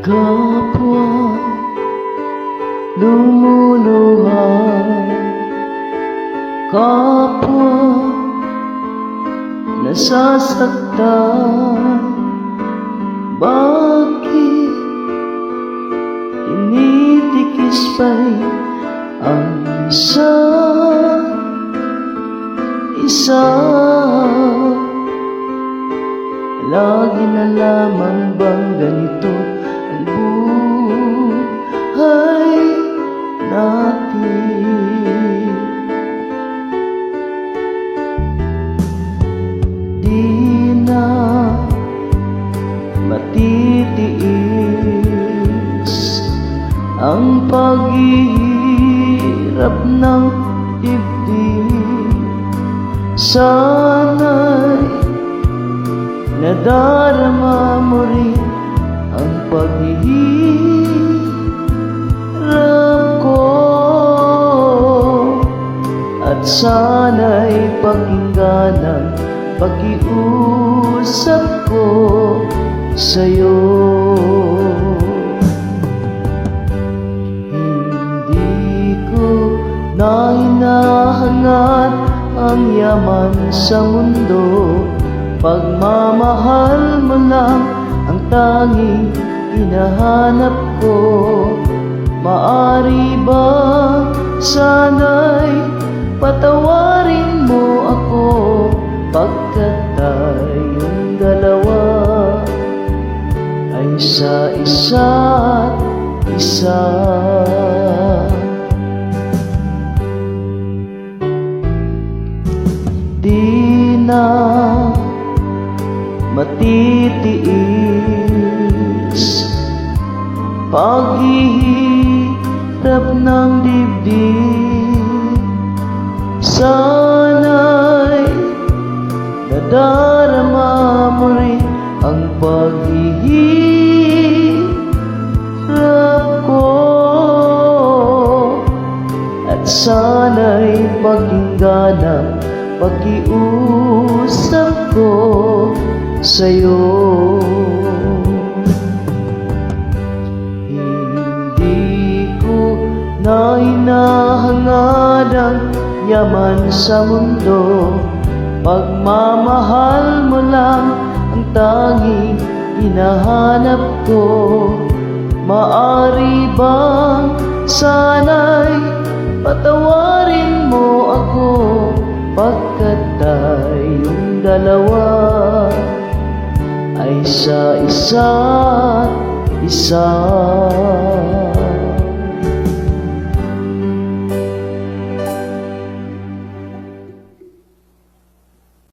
Kapwa lumuluhan Kapwa nasasaktan Bakit tinitikis pa rin ang isa? Isa. Lagi na lamang bang ganito matitiis ang paghihirap ng dibdib Sana'y nadarama mo rin ang paghihirap ko. At sana'y pakinggan ang pakiusap ko sa'yo. Hindi ko na ang yaman sa mundo. Pagmamahal mo lang ang tanging hinahanap ko. Maari ba sana'y patawarin sa isa't isa. Di na matitiis Paghihirap ng dibdib. Sana'y nadarama mo rin ang paghihirap sana'y pakinggan ang pakiusap ko sa'yo. Hindi ko na hinahangad ang yaman sa mundo. Pagmamahal mo lang ang tanging hinahanap ko. Maari bang sana'y patawarin mo ako Pagkat tayong dalawa ay sa isa't isa